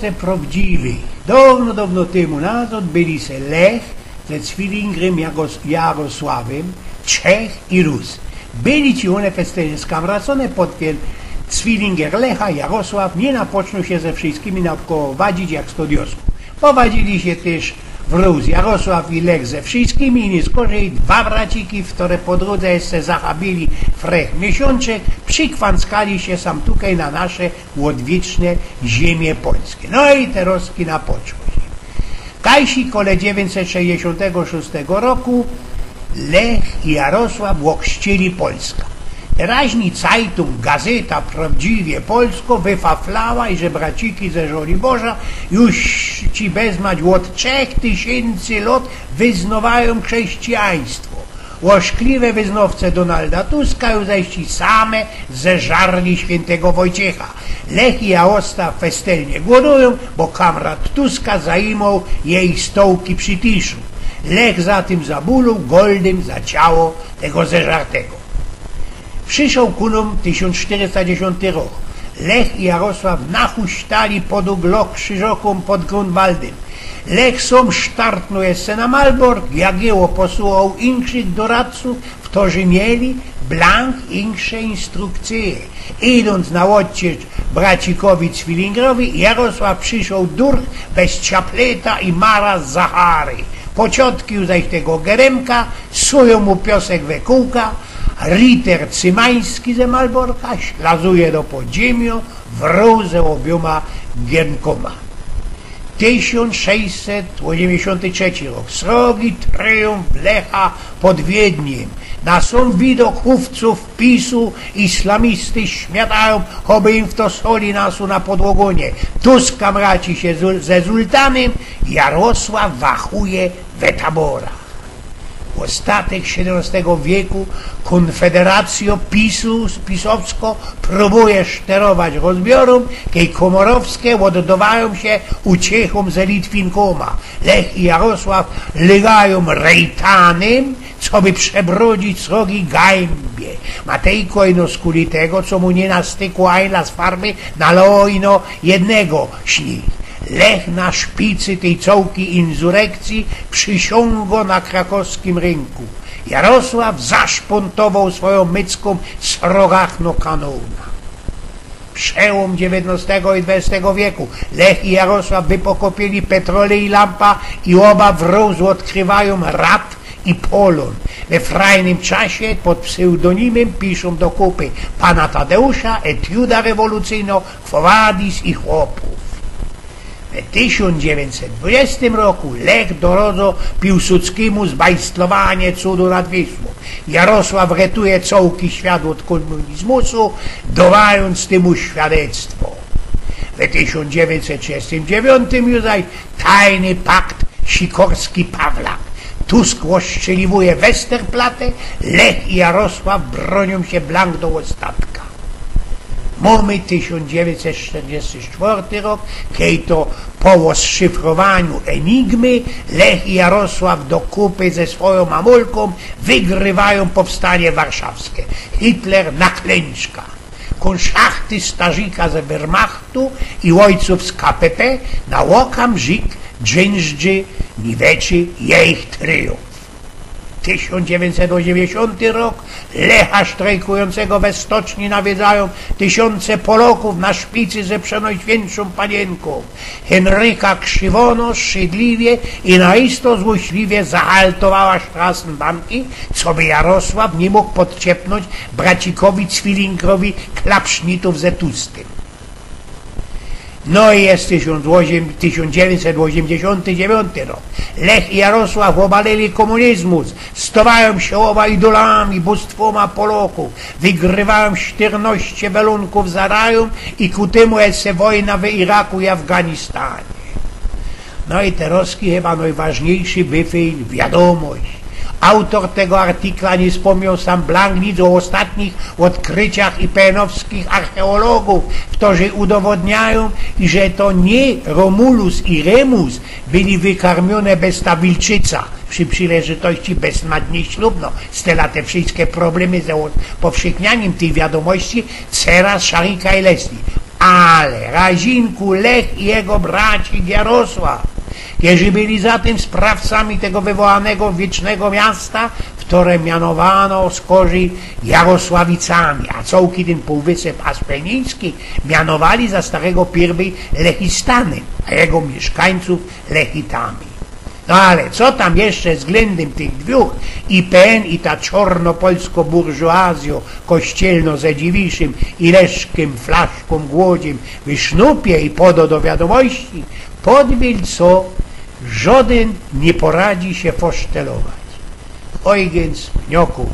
Ze prawdziwych. Dawno, dawno temu nazad byli se Lech ze Zwillingrem Jagos- Jarosławem, Czech i Rus. Byli ci one festejnie skamracone pod ten Zwillinger Lecha, Jarosław, nie napoczną się ze wszystkimi naprowadzić jak sto diosków. Powadzili się też w Rus Jarosław i Lech ze wszystkimi nie skorzej dwa braciki, które po drodze jeszcze zachabili frech miesiączek, przykwanskali się sam tutaj na nasze odwieczne ziemie polskie. No i te roski na się. Kajsi kole 966 roku Lech i Jarosław ochrzcili Polska. Teraźni Zeitung, gazeta prawdziwie polsko wyfaflała i że braciki ze Żoliborza już ci bezmać od trzech tysięcy lat wyznawają chrześcijaństwo. Łoszkliwe wyznawce Donalda Tuska już same zeżarli świętego Wojciecha. Lech i Jarosław festelnie głodują, bo kamrat Tuska zajmował jej stołki przy tiszu. Lech za tym zabulał goldem za ciało tego zeżartego. Przyszł kunom 1410 rok. Lech i Jarosław nachuśtali pod uglok krzyżokom pod Grunwaldem. Lech sam sztartnął jeszcze na Malbork, Jagieło posłuchał inszych doradców, którzy mieli blank insze instrukcje. Idąc na odciecz bracikowi Cwilingrowi, Jarosław przyszł durch bez czapleta i mara z Zachary. Pociotkił zaś tego Geremka, sują mu piosek we kółka, Ritter Cymański ze Malborka ślazuje do podziemia wrół ze obioma gienkoma. 1683 rok. Srogi triumf Lecha pod Wiedniem. Na sam widok chówców PiSu islamisty śmiatają, choby im w to soli nasu na podłogonie. Tusk kamraci się ze Zultanem, Jarosław wachuje we taborach ostatek XVII wieku Konfederacjo PiSu, pisowsko próbuje szterować rozbiorom, kiedy komorowskie oddawają się uciechom ze Litwinkoma. Lech i Jarosław legają rejtanem, co by przebrodzić srogi gajmbie. Matejko ino skuli tego, co mu nie nastykło ajla z farmy, nalało ino jednego śni. Lech na szpicy tej cołki insurrekcji przysiągo na krakowskim rynku. Jarosław zaszpontował swoją mycką srogachno kanona. Przełom XIX i XX wieku. Lech i Jarosław wypokopili petrole i lampa i oba wróz odkrywają rap i polon. We frajnym czasie pod pseudonimem piszą do kupy pana Tadeusza, etiuda rewolucyjno, Kwowadis i chłopów. W 1920 roku Lech dorodzo Piłsudskiemu zbajstlowanie cudu nad Wisłą. Jarosław retuje cołki świat od komunizmu, dawając temu świadectwo. W 1939 już tajny pakt Sikorski-Pawlak. Tusk rozstrzeliwuje Westerplatte, Lech i Jarosław bronią się blank do ostatka. Mamy 1944 rok, kiedy to po rozszyfrowaniu enigmy Lech i Jarosław do kupy ze swoją mamulką wygrywają powstanie warszawskie. Hitler na klęczka. Konszachty starzika ze Wehrmachtu i ojców z KPP na łokamżyk dżężdży niweczy jej triumf. 1980 rok Lecha strajkującego we stoczni nawiedzają tysiące Polaków na szpicy ze przenajświętszą panienką. Henryka krzywono, szydliwie i naisto złośliwie zahaltowała Strassenbanki, co by Jarosław nie mógł podciepnąć bracikowi Cwilingrowi klapsznitów ze tustym. No i jest 1989 rok. Lech i Jarosław obalili komunizmus, stawają się oba idolami, bóstwoma Polaków, wygrywają 14 belunków za rają i ku temu jest wojna w Iraku i Afganistanie. No i teraz chyba najważniejszy wyfil, wiadomość. Autor tego artykla nie wspomniał sam Blank nic o ostatnich odkryciach IPN-owskich archeologów, którzy udowodniają, że to nie Romulus i Remus byli wykarmione bez ta wilczyca przy przyleżytości bezmadnie ślubno. Stela te wszystkie problemy z powszechnianiem tej wiadomości, Cera, Szarika i Leslie. ale Razinku Lech i jego braci Jarosław, którzy byli zatem sprawcami tego wywołanego wiecznego miasta, które mianowano skorzy Jarosławicami, a cołki ten półwysep Aspeniński mianowali za starego pierwy Lechistanem, a jego mieszkańców Lechitami. No ale co tam jeszcze względem tych dwóch, IPN i ta czornopolsko-burżuazjo kościelno zadziwiszym i leszkiem, flaszką, głodziem, wysznupie i podo do wiadomości, podbiel co żaden nie poradzi się fosztelować. Oj, więc, pnioku,